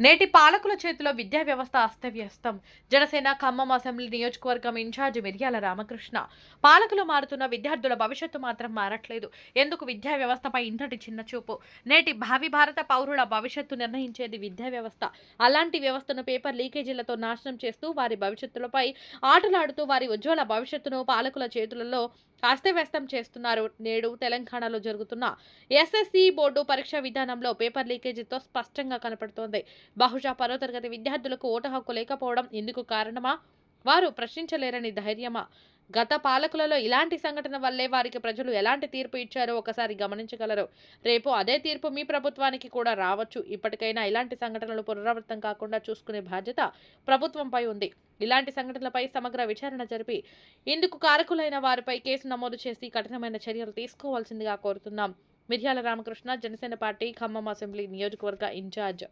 నేటి పాలకుల చేతిలో విద్యా వ్యవస్థ అస్తవ్యస్తం. జనసేన ఖమ్మం అసెంబ్లీ నియోజకవర్గం ఇన్ఛార్జి మిర్యాల రామకృష్ణ. పాలకులు మారుతున్న విద్యార్థుల భవిష్యత్తు మాత్రం మారట్లేదు. ఎందుకు విద్యా వ్యవస్థపై ఇంతటి చిన్న చూపు? నేటి భావి భారత పౌరుల భవిష్యత్తు నిర్ణయించేది విద్యా వ్యవస్థ. అలాంటి వ్యవస్థను పేపర్ లీకేజీలతో నాశనం చేస్తూ వారి భవిష్యత్తులపై ఆటలాడుతూ వారి ఉజ్వల భవిష్యత్తును పాలకుల చేతులలో అస్తవ్యస్తం చేస్తున్నారు. నేడు తెలంగాణలో జరుగుతున్న ఎస్ఎస్సి బోర్డు పరీక్ష విధానంలో పేపర్ లీకేజీతో స్పష్టంగా కనపడుతోంది. బహుశా పదో తరగతి విద్యార్థులకు ఓటు హక్కు లేకపోవడం ఎందుకు కారణమా? వారు ప్రశ్నించలేరని ధైర్యమా? గత పాలకులలో ఇలాంటి సంఘటన వల్లే వారికి ప్రజలు ఎలాంటి తీర్పు ఇచ్చారో ఒకసారి గమనించగలరు. రేపు అదే తీర్పు మీ ప్రభుత్వానికి కూడా రావచ్చు. ఇప్పటికైనా ఇలాంటి సంఘటనలు పునరావృతం కాకుండా చూసుకునే బాధ్యత ప్రభుత్వంపై ఉంది. ఇలాంటి సంఘటనలపై సమగ్ర విచారణ జరిపి ఇందుకు కారకులైన వారిపై కేసు నమోదు చేసి కఠినమైన చర్యలు తీసుకోవాల్సిందిగా కోరుతున్నాం. మిర్యాల రామకృష్ణ జనసేన పార్టీ ఖమ్మం అసెంబ్లీ నియోజకవర్గ ఇన్ఛార్జ్.